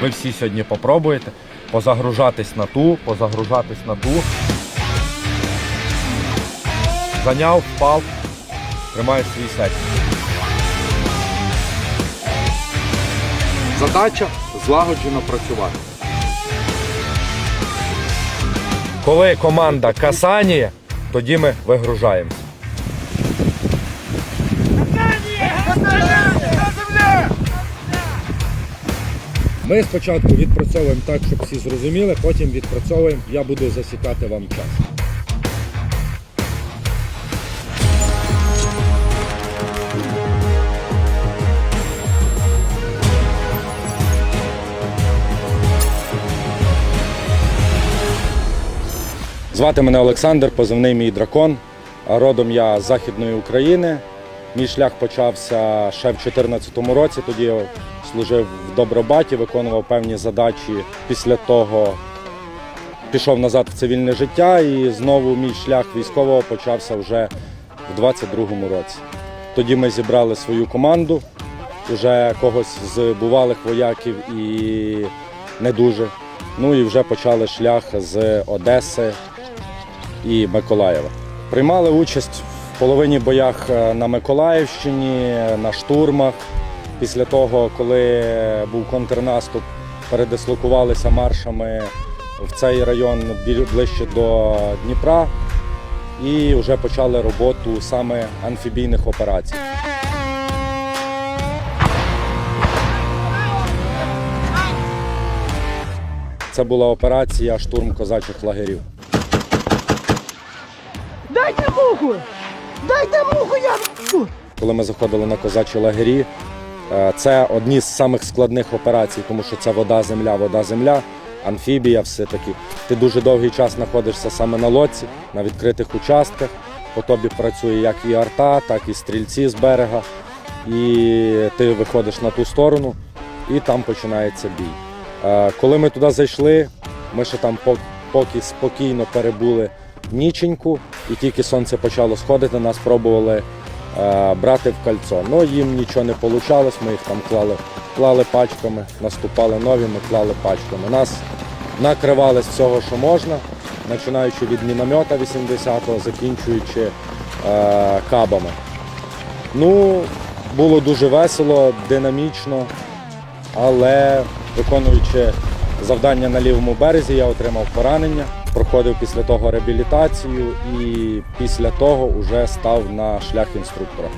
Ви всі сьогодні попробуєте позагружатись на ту, позагружатись на ту. Заняв, впав, тримаєш свій сет. Задача злагоджено працювати. Коли команда касаніє, тоді ми вигружаємося. Ми спочатку відпрацьовуємо так, щоб всі зрозуміли, потім відпрацьовуємо, я буду засікати вам час. Звати мене Олександр, позивний мій дракон. Родом я з Західної України. Мій шлях почався ще в 2014 році. Тоді я служив в Добробаті, виконував певні задачі. Після того пішов назад в цивільне життя і знову мій шлях військового почався вже в 22-му році. Тоді ми зібрали свою команду, вже когось з бувалих вояків і не дуже. Ну і вже почали шлях з Одеси і Миколаєва. Приймали участь половині боях е, на Миколаївщині, на штурмах. Після того, коли був контрнаступ, передислокувалися маршами в цей район ближче до Дніпра і вже почали роботу саме амфібійних операцій. Це була операція штурм козачих лагерів. Дайте муху! Дайте муху, я! Коли ми заходили на козачі лагері, е, це одні з самих складних операцій, тому що це вода, земля, вода, земля, амфібія, все таки. Ти дуже довгий час знаходишся саме на лодці, на відкритих участках. По тобі працює як і арта, так і стрільці з берега. І ти виходиш на ту сторону, і там починається бій. Е, Коли ми туди зайшли, ми ще там пок- поки спокійно перебули ніченьку, і тільки сонце почало сходити, нас пробували е, брати в кольцо. Ну їм нічого не вийшло, ми їх там клали, клали пачками, наступали нові, ми клали пачками. Нас накривали з всього, що можна, починаючи від міномета 80-го, закінчуючи е, кабами. Ну, було дуже весело, динамічно, але виконуючи завдання на лівому березі, я отримав поранення, проходив після того реабілітацію і після того вже став на шлях інструктора.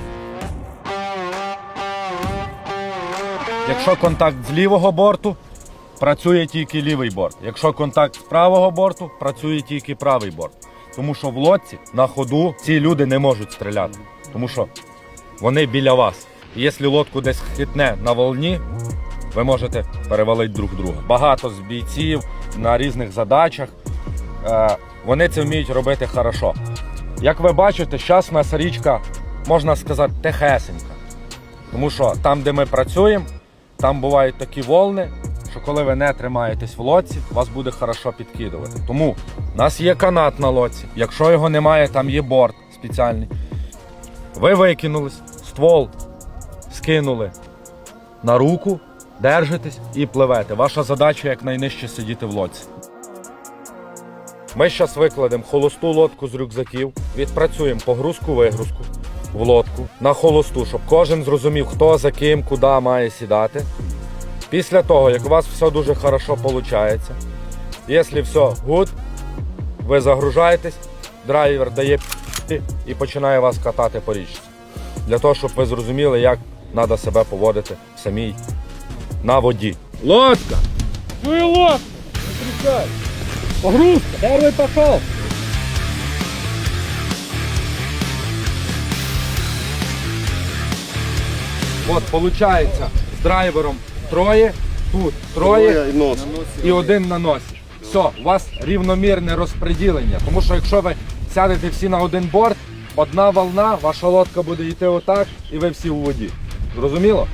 Якщо контакт з лівого борту, працює тільки лівий борт. Якщо контакт з правого борту, працює тільки правий борт. Тому що в лодці на ходу ці люди не можуть стріляти, тому що вони біля вас. І якщо лодку десь хитне на волні, ви можете перевалити друг друга. Багато з бійців на різних задачах. Е, Вони це вміють робити хорошо. Як ви бачите, зараз у нас річка, можна сказати, тихесенька. Тому що там, де ми працюємо, там бувають такі волни, що коли ви не тримаєтесь в лодці, вас буде хорошо підкидувати. Тому у нас є канат на лодці. Якщо його немає, там є борт спеціальний. Ви викинулись, ствол скинули на руку, держитесь і пливете. Ваша задача якнайнижче сидіти в лодці. Ми зараз викладемо холосту лодку з рюкзаків, відпрацюємо погрузку-вигрузку в лодку на холосту, щоб кожен зрозумів, хто за ким, куди має сідати. Після того, як у вас все дуже хорошо виходить, якщо все гуд, ви загружаєтесь, драйвер дає пі- і починає вас катати по річці. Для того, щоб ви зрозуміли, як треба себе поводити самій на воді. Лодка! Ну і лодка! Встречай! Погрузка! Первый пошел! От, получається, з драйвером троє, тут троє і нос. і один на носі. Все, у вас рівномірне розподілення. Тому що якщо ви сядете всі на один борт, одна волна, ваша лодка буде йти отак, і ви всі у воді. Зрозуміло?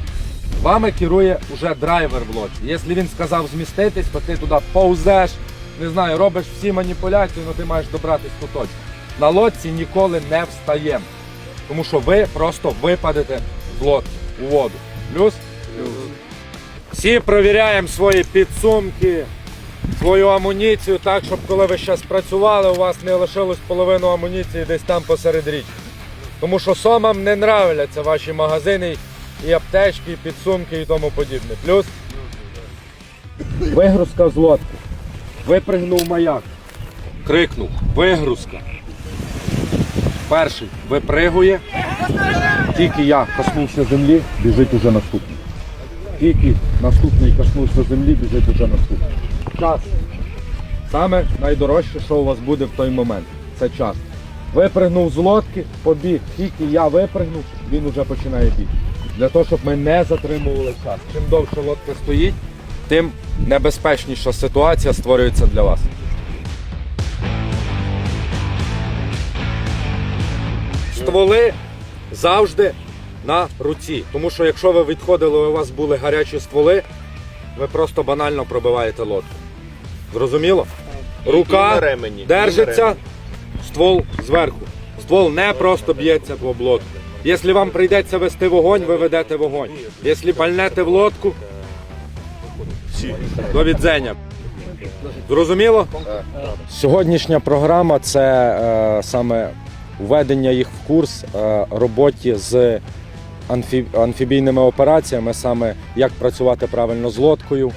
Вами керує вже драйвер в лодці. Якщо він сказав зміститись, то ти туди повзеш, не знаю, робиш всі маніпуляції, але ти маєш добратись до точки. На лодці ніколи не встаємо. Тому що ви просто випадете з лодки у воду. Плюс? Всі провіряємо свої підсумки, свою амуніцію так, щоб коли ви зараз працювали, у вас не лишилось половину амуніції десь там посеред річки. Тому що сомам не нравляться ваші магазини і аптечки, і підсумки і тому подібне. Плюс вигрузка з лодки. Випригнув маяк. Крикнув. Вигрузка. Перший випригує. Тільки я коснувся землі, біжить уже наступний. Тільки наступний коснувся землі, біжить уже наступний. Час. Саме найдорожче, що у вас буде в той момент. Це час. Випригнув з лодки, побіг. Тільки я випригнув, він уже починає бігти. Для того, щоб ми не затримували час. Чим довше лодка стоїть, тим небезпечніша ситуація створюється для вас. Стволи завжди на руці. Тому що якщо ви відходили, у вас були гарячі стволи, ви просто банально пробиваєте лодку. Зрозуміло? Рука держиться, ствол зверху. Ствол не просто б'ється об лодку. Якщо вам прийдеться вести вогонь, ви ведете вогонь. Якщо пальнете в лодку, до відзення. Зрозуміло? Сьогоднішня програма це е, саме введення їх в курс е, роботі з амфі- амфібійними операціями, саме як працювати правильно з лодкою,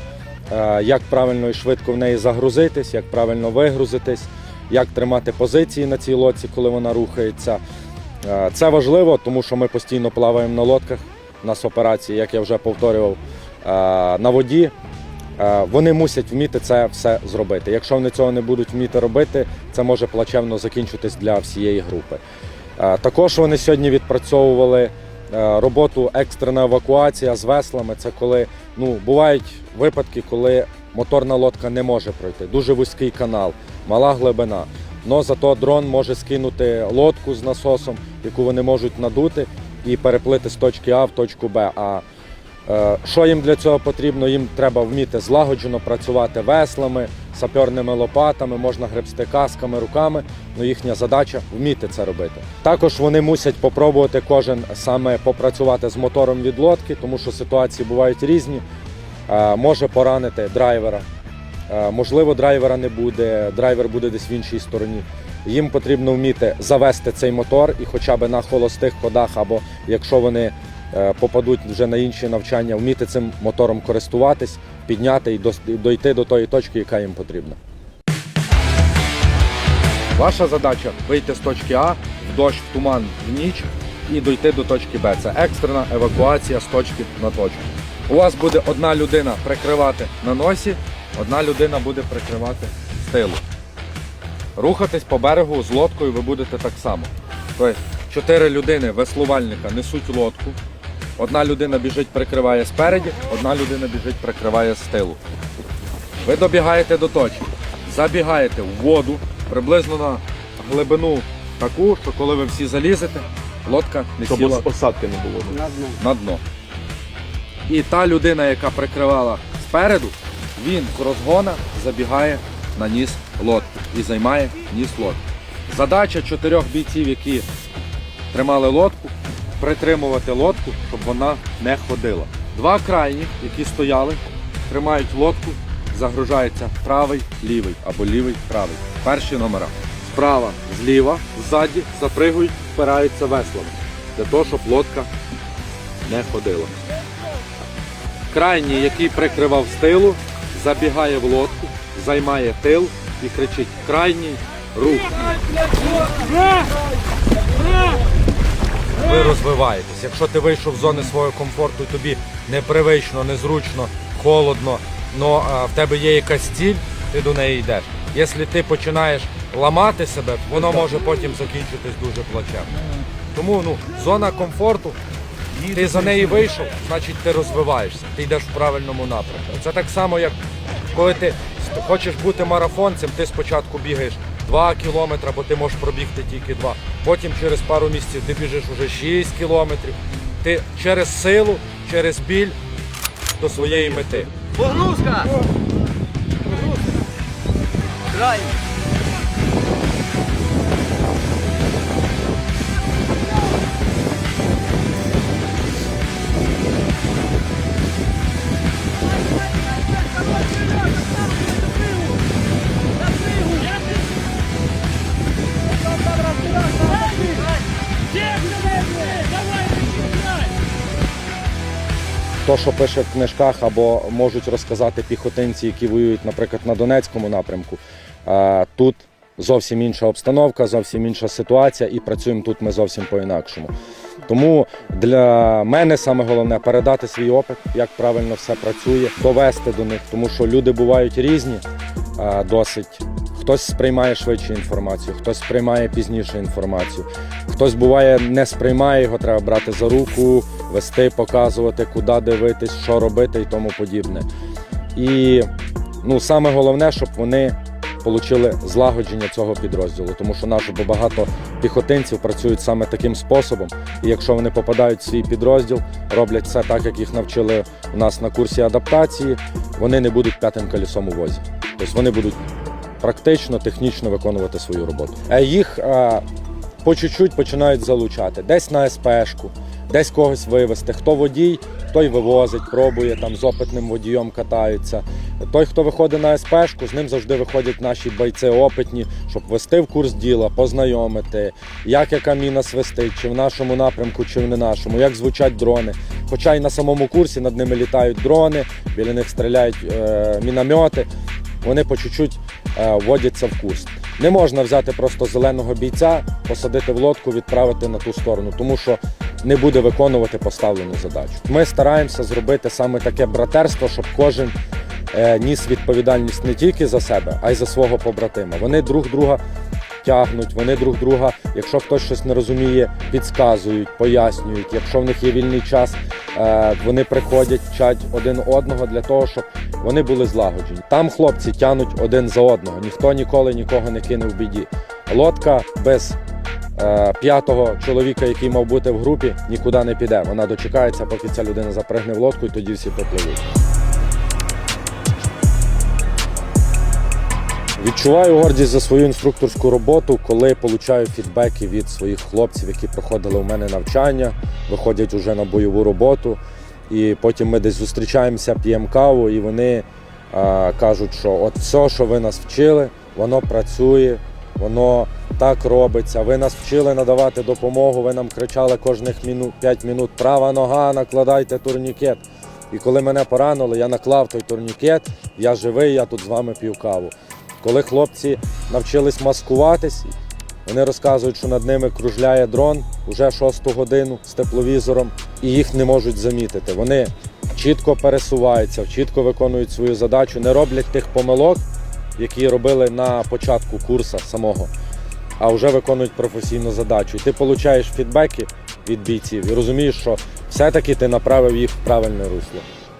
е, як правильно і швидко в неї загрузитись, як правильно вигрузитись, як тримати позиції на цій лодці, коли вона рухається. Е, Це важливо, тому що ми постійно плаваємо на лодках. У нас операції, як я вже повторював, е, на воді. Е, Вони мусять вміти це все зробити. Якщо вони цього не будуть вміти робити, це може плачевно закінчитись для всієї групи. Е, Також вони сьогодні відпрацьовували е, роботу екстрена евакуація з веслами. Це коли ну, бувають випадки, коли моторна лодка не може пройти. Дуже вузький канал, мала глибина. Но зато дрон може скинути лодку з насосом, яку вони можуть надути і переплити з точки А в точку Б. А Що їм для цього потрібно? Їм треба вміти злагоджено працювати веслами, саперними лопатами, можна гребсти касками, руками. Ну їхня задача вміти це робити. Також вони мусять попробувати кожен саме попрацювати з мотором від лодки, тому що ситуації бувають різні. Е, Може поранити драйвера. Е, Можливо, драйвера не буде, драйвер буде десь в іншій стороні. Їм потрібно вміти завести цей мотор і хоча б на холостих ходах, або якщо вони е, попадуть вже на інші навчання, вміти цим мотором користуватись, підняти і дойти до тої точки, яка їм потрібна. Ваша задача вийти з точки А в дощ, в туман, в ніч і дойти до точки Б. Це екстрена евакуація з точки на точку. У вас буде одна людина прикривати на носі, одна людина буде прикривати з тилу. Рухатись по берегу з лодкою ви будете так само. Тобто чотири людини, веслувальника, несуть лодку. Одна людина біжить, прикриває спереді, одна людина біжить, прикриває з тилу. Ви добігаєте до точки, забігаєте в воду приблизно на глибину таку, що коли ви всі залізете, лодка не Щоб сіла осадки не було. на дно. І та людина, яка прикривала спереду, він з розгона забігає на ніс лодки і займає ніс лодки. Задача чотирьох бійців, які тримали лодку, притримувати лодку, щоб вона не ходила. Два крайні, які стояли, тримають лодку, загружається правий, лівий або лівий, правий. Перші номера. Справа, зліва, ззаді запригують, впираються веслами. Для того, щоб лодка не ходила. Крайній, який прикривав з тилу, забігає в лодку, займає тил і кричить крайній рух. Ви розвиваєтесь. Якщо ти вийшов з зони свого комфорту і тобі непривично, незручно, холодно, але в тебе є якась ціль, ти до неї йдеш. Якщо ти починаєш ламати себе, воно може потім закінчитись дуже плачевно. Тому ну, зона комфорту, ти за неї вийшов, значить ти розвиваєшся, ти йдеш в правильному напрямку. Це так само, як коли ти хочеш бути марафонцем, ти спочатку бігаєш 2 кілометри, бо ти можеш пробігти тільки 2. Потім через пару місяців ти біжиш уже 6 кілометрів. Ти через силу, через біль до своєї мети. Погрузка! Край! То, що пише в книжках, або можуть розказати піхотинці, які воюють, наприклад, на Донецькому напрямку. Тут зовсім інша обстановка, зовсім інша ситуація, і працюємо тут ми зовсім по-інакшому. Тому для мене саме головне передати свій опит, як правильно все працює, довести до них, тому що люди бувають різні, досить. Хтось сприймає швидше інформацію, хтось сприймає пізніше інформацію, хтось буває не сприймає, його треба брати за руку, вести, показувати, куди дивитись, що робити і тому подібне. І ну, саме головне, щоб вони отримали злагодження цього підрозділу, тому що наш бо багато піхотинців працюють саме таким способом. І якщо вони попадають в свій підрозділ, роблять все так, як їх навчили у нас на курсі адаптації, вони не будуть п'ятим колесом у возі. Тобто вони будуть практично, технічно виконувати свою роботу. Їх по чуть-чуть починають залучати. Десь на СПшку, десь когось вивезти. Хто водій, той вивозить, пробує там з опитним водієм катаються. Той, хто виходить на СПшку, з ним завжди виходять наші бойці опитні, щоб вести в курс діла, познайомити, як яка міна свистить, чи в нашому напрямку, чи в не нашому, як звучать дрони. Хоча й на самому курсі над ними літають дрони, біля них стріляють е, міномети. Вони по чуть-чуть е, вводяться в курс. Не можна взяти просто зеленого бійця, посадити в лодку, відправити на ту сторону, тому що не буде виконувати поставлену задачу. Ми стараємося зробити саме таке братерство, щоб кожен е, ніс відповідальність не тільки за себе, а й за свого побратима. Вони друг друга тягнуть, вони друг друга, якщо хтось щось не розуміє, підказують, пояснюють. Якщо в них є вільний час, е, вони приходять, вчать один одного для того, щоб вони були злагоджені. Там хлопці тянуть один за одного. Ніхто ніколи нікого не кине в біді. Лодка без п'ятого чоловіка, який мав бути в групі, нікуди не піде. Вона дочекається, поки ця людина запригне в лодку, і тоді всі попливуть. Відчуваю гордість за свою інструкторську роботу, коли получаю фідбеки від своїх хлопців, які проходили у мене навчання, виходять уже на бойову роботу. І потім ми десь зустрічаємося, п'ємо каву, і вони а, кажуть, що от все, що ви нас вчили, воно працює, воно так робиться. Ви нас вчили надавати допомогу, ви нам кричали кожних мінут, 5 минут права нога, накладайте турнікет. І коли мене поранило, я наклав той турнікет, я живий, я тут з вами п'ю каву. Коли хлопці навчились маскуватись, вони розказують, що над ними кружляє дрон уже шосту годину з тепловізором, і їх не можуть замітити. Вони чітко пересуваються, чітко виконують свою задачу, не роблять тих помилок, які робили на початку курсу самого, а вже виконують професійну задачу. І ти отримуєш фідбеки від бійців і розумієш, що все-таки ти направив їх в правильне русло.